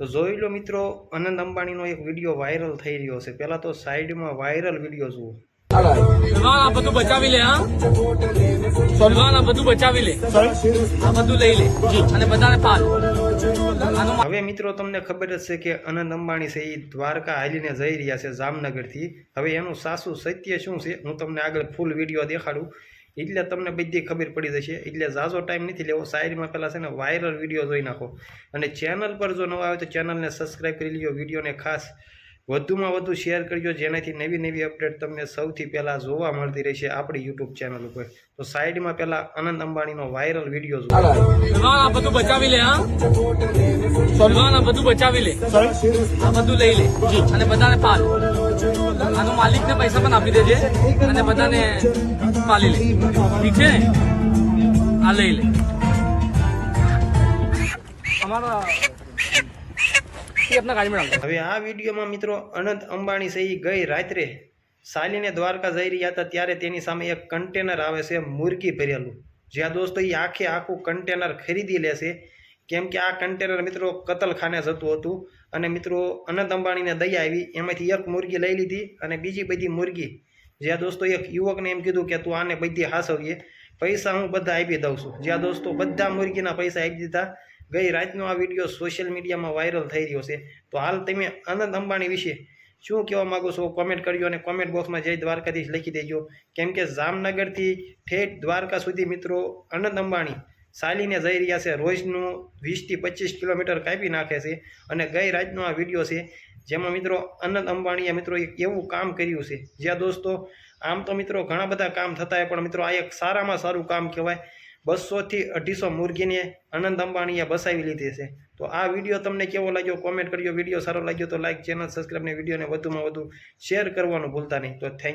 તો જોઈ લો મિત્રો અનંત અંબાણીનો એક વીડિયો વાયરલ થઈ રહ્યો છે. પહેલાં તો સાઈડમાં વાયરલ વીડિયો જુઓ. આ બધું બચાવી લે હા? બધું બચાવી લે. આ બધું લઈ લે. અને બધાને પાલ હવે મિત્રો તમને ખબર જ છે કે અનંત અંબાણી છે એ દ્વારકા હાલીને જઈ રહ્યા છે જામનગરથી. હવે એનું સાસુ સત્ય શું છે હું તમને આગળ ફૂલ વીડિયો દેખાડું. એટલે તમને બધી ખબર પડી જશે. એટલે ઝાઝો ટાઈમ નથી લેવો. શાયરીમાં પહેલાં છે ને વાયરલ વીડિયો જોઈ નાખો. અને ચેનલ પર જો નવા આવે તો ચેનલને સબસ્ક્રાઈબ કરી લ્યો. વિડીયોને ખાસ વધુમાં વધુ શેર કરજો, જેનાથી નવી નવી અપડેટ તમને સૌથી પહેલાં જોવા મળતી રહેશે આપણી યુટ્યુબ ચેનલ ઉપર. તો સાઈડમાં પહેલાં અનંત અંબાણીનો વાયરલ વીડિયો જુઓ. બધું બચાવી લે બધું બચાવી લે. બધું લઈ લે. અને બધાને પાલ. આનું માલિકને પૈસા પણ આપી દેજે અને બધાને પાલી લે. ઠીક છે? આ લઈ લે. અમારા હવે આ વિડીયોમાં મિત્રો અનંત અંબાણી સહી ગઈ રાત્રે સાલીને દ્વારકા જઈ રહ્યા હતા ત્યારે તેની સામે એક કન્ટેનર આવે છે મુરગી ભરેલું. જ્યાં દોસ્તો એ આખે આખું કન્ટેનર ખરીદી લેશે કેમ કે આ કન્ટેનર મિત્રો કતલખાને જતું હતું અને મિત્રો અનંત અંબાણીને દયા આવી. એમાંથી એક મુરગી લઈ લીધી અને બીજી બધી મુરગી. જ્યાં દોસ્તો એક યુવકને એમ કીધું કે તું આને બધી હાસવીએ પૈસા હું બધા આપી દઉં છું. જ્યાં દોસ્તો બધા મુરગીના પૈસા આપી દીધા. ગઈ રાતનો આ વીડિયો સોશિયલ મીડિયામાં વાયરલ થઈ રહ્યો છે. તો હાલ તમે અનંત અંબાણી વિશે શું કહેવા માગો છો? કોમેન્ટ કરજો અને કોમેન્ટ બોક્સમાં જય દ્વારકાધીશ લખી દેજો. કેમ કે જામનગરથી ઠેઠ દ્વારકા સુધી મિત્રો અનંત અંબાણી ચાલીને જઈ રહ્યા છે. રોજનું વીસથી પચીસ કિલોમીટર કાપી નાખે છે અને ગઈ રાતનો આ વીડિયો છે જેમાં મિત્રો અનંત અંબાણીએ મિત્રો એક એવું કામ કર્યું છે. જ્યાં દોસ્તો, આમ તો મિત્રો ઘણા બધા કામ થતા હોય, પણ મિત્રો આ એક સારામાં સારું કામ કહેવાય. બસોથી અઢીસો મુરગીને અનંત અંબાણીએ બસાવી લીધી છે. તો આ વીડિયો તમને કેવો લાગ્યો? કોમેન્ટ કરજો. વીડિયો સારો લાગ્યો તો લાઇક ચેનલ સબસ્ક્રાઈબને વિડીયોને વધુમાં વધુ શેર કરવાનું ભૂલતા નહીં. તો થેન્ક